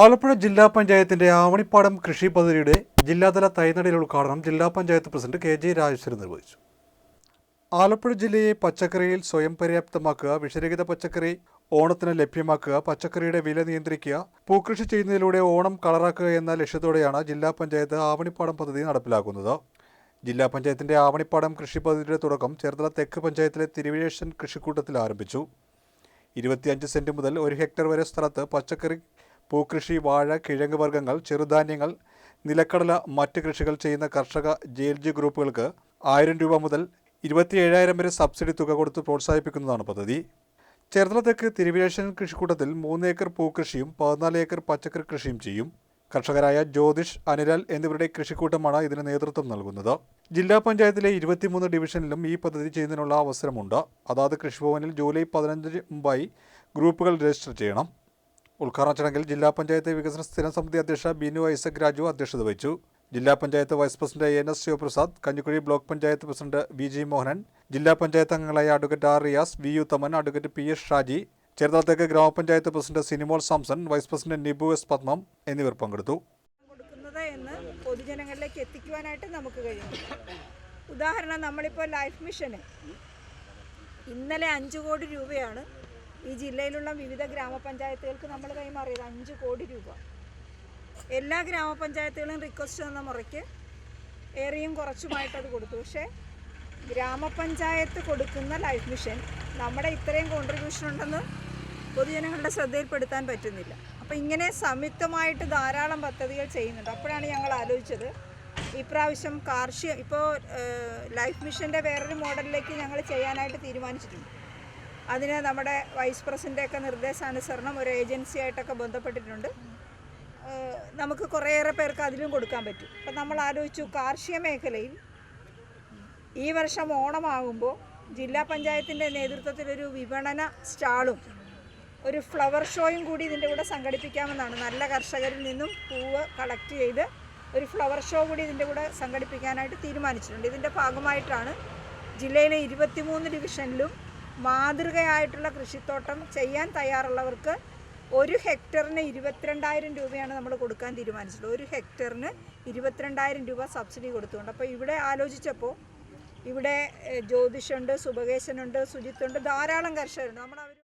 ആലപ്പുഴ ജില്ലാ പഞ്ചായത്തിന്റെ ആവണിപ്പാടം കൃഷി പദ്ധതിയുടെ ജില്ലാതല തൈനടയിൽ ഉദ്ഘാടനം ജില്ലാ panchayat president K J Rajeswaran നിർവഹിച്ചു. ആലപ്പുഴ ജില്ലയെ പച്ചക്കറിയിൽ സ്വയം പര്യാപ്തമാക്കുക വിഷരഹിത പച്ചക്കറി ഓണത്തിന് ലഭ്യമാക്കുക പച്ചക്കറിയുടെ വില നിയന്ത്രിക്കുക പൂക്കൃഷി ചെയ്യുന്നതിലൂടെ ഓണം കളറാക്കുക എന്ന ലക്ഷ്യത്തോടെയാണ് ജില്ലാ പഞ്ചായത്ത് ആവണിപ്പാടം പദ്ധതി നടപ്പിലാക്കുന്നത്. ജില്ലാ പഞ്ചായത്തിന്റെ ആവണിപ്പാടം കൃഷി പദ്ധതിയുടെ തുടക്കം ചേർത്തല തെക്ക് പഞ്ചായത്തിലെ തിരുവിഴേശൻ കൃഷിക്കൂട്ടത്തിൽ ആരംഭിച്ചു. ഇരുപത്തിയഞ്ച് സെന്റ് മുതൽ ഒരു ഹെക്ടർ വരെ സ്ഥലത്ത് പച്ചക്കറി പൂക്കൃഷി വാഴ കിഴങ്ങ് വർഗങ്ങൾ ചെറുധാന്യങ്ങൾ നിലക്കടല മറ്റ് കൃഷികൾ ചെയ്യുന്ന കർഷക ജെ എൽ ജി ഗ്രൂപ്പുകൾക്ക് ആയിരം രൂപ മുതൽ ഇരുപത്തിയേഴായിരം വരെ സബ്സിഡി തുക കൊടുത്ത് പ്രോത്സാഹിപ്പിക്കുന്നതാണ് പദ്ധതി. ചേർത്തല തെക്ക് തിരുവിഴേഷൻ കൃഷിക്കൂട്ടത്തിൽ മൂന്ന് ഏക്കർ പൂക്കൃഷിയും പതിനാല് ഏക്കർ പച്ചക്കറി കൃഷിയും ചെയ്യും. കർഷകരായ ജ്യോതിഷ് അനിലാൽ എന്നിവരുടെ കൃഷിക്കൂട്ടമാണ് ഇതിന് നേതൃത്വം നൽകുന്നത്. ജില്ലാ പഞ്ചായത്തിലെ ഇരുപത്തിമൂന്ന് ഡിവിഷനിലും ഈ പദ്ധതി ചെയ്യുന്നതിനുള്ള അവസരമുണ്ട്. അതാത് കൃഷിഭവനിൽ ജൂലൈ പതിനഞ്ചിന് മുമ്പായി ഗ്രൂപ്പുകൾ രജിസ്റ്റർ ചെയ്യണം. ഉദ്ഘാടന ചടങ്ങിൽ ജില്ലാ പഞ്ചായത്ത് വികസന സ്ഥിരം സമിതി അധ്യക്ഷ ബിനു ഐസക് രാജു അധ്യക്ഷത വഹിച്ചു. ജില്ലാ panchayat vice president N S Sivaprasad Kanjikuzhi block panchayat president V G Mohanan ജില്ലാ പഞ്ചായത്ത് അംഗങ്ങളായ advocate R Riyas V U Thaman advocate P S Shaji ചെറുതാത്തേക്ക് ഗ്രാമപഞ്ചായത്ത് president Sinimol Samson vice president Nibu S Padmam എന്നിവർ പങ്കെടുത്തു. എന്ന് പൊതുജനങ്ങളിലേക്ക് എത്തിക്കുവാനായിട്ട് നമുക്ക് കഴിയുന്നു. ഉദാഹരണം നമ്മളിപ്പോൾ ലൈഫ് മിഷന് ഇന്നലെ അഞ്ച് കോടി രൂപയാണ് ഈ ജില്ലയിലുള്ള വിവിധ ഗ്രാമപഞ്ചായത്തുകൾക്ക് നമ്മൾ കൈമാറിയത് അഞ്ച് കോടി രൂപ. എല്ലാ ഗ്രാമപഞ്ചായത്തുകളും റിക്വസ്റ്റ് തന്ന മുറയ്ക്ക് ഏറെയും കുറച്ചുമായിട്ടത് കൊടുത്തു. പക്ഷേ ഗ്രാമപഞ്ചായത്ത് കൊടുക്കുന്ന ലൈഫ് മിഷൻ നമ്മുടെ ഇത്രയും കോൺട്രിബ്യൂഷൻ ഉണ്ടെന്ന് പൊതുജനങ്ങളുടെ ശ്രദ്ധയിൽപ്പെടുത്താൻ പറ്റുന്നില്ല. അപ്പോൾ ഇങ്ങനെ സംയുക്തമായിട്ട് ധാരാളം പദ്ധതികൾ ചെയ്യുന്നുണ്ട്. അപ്പോഴാണ് ഞങ്ങൾ ആലോചിച്ചത് ഇപ്രാവശ്യം കാർഷിക ഇപ്പോൾ ലൈഫ് മിഷന്റെ വേറൊരു മോഡലിലേക്ക് ഞങ്ങൾ ചെയ്യാനായിട്ട് തീരുമാനിച്ചിട്ടുണ്ട്. അതിന് നമ്മുടെ വൈസ് പ്രസിഡന്റെയൊക്കെ നിർദ്ദേശാനുസരണം ഒരു ഏജൻസി ആയിട്ടൊക്കെ ബന്ധപ്പെട്ടിട്ടുണ്ട്. നമുക്ക് കുറേയേറെ പേർക്ക് അതിലും കൊടുക്കാൻ പറ്റും. അപ്പം നമ്മൾ ആലോചിച്ചു കാർഷിക മേഖലയിൽ ഈ വർഷം ഓണമാകുമ്പോൾ ജില്ലാ പഞ്ചായത്തിന്റെ നേതൃത്വത്തിൽ ഒരു വിപണന സ്റ്റാളും ഒരു ഫ്ലവർ ഷോയും കൂടി ഇതിന്റെ കൂടെ സംഘടിപ്പിക്കാമെന്നാണ്. നല്ല കർഷകരിൽ നിന്നും പൂവ് കളക്ട് ചെയ്ത് ഒരു ഫ്ലവർ ഷോ കൂടി ഇതിന്റെ കൂടെ സംഘടിപ്പിക്കാനായിട്ട് തീരുമാനിച്ചിട്ടുണ്ട്. ഇതിന്റെ ഭാഗമായിട്ടാണ് ജില്ലയിലെ ഇരുപത്തിമൂന്ന് ഡിവിഷനിലും മാതൃകയായിട്ടുള്ള കൃഷിത്തോട്ടം ചെയ്യാൻ തയ്യാറുള്ളവർക്ക് ഒരു ഹെക്ടറിന് ഇരുപത്തിരണ്ടായിരം രൂപയാണ് നമ്മൾ കൊടുക്കാൻ തീരുമാനിച്ചത് ഒരു ഹെക്ടറിന് ഇരുപത്തിരണ്ടായിരം രൂപ സബ്സിഡി കൊടുത്തുകൊണ്ട്. അപ്പോൾ ഇവിടെ ആലോചിച്ചപ്പോൾ ഇവിടെ ജ്യോതിഷുണ്ട് സുഭകേശനുണ്ട് സുജിത്തുണ്ട് ധാരാളം കർഷകരുണ്ട്. നമ്മൾ അവർ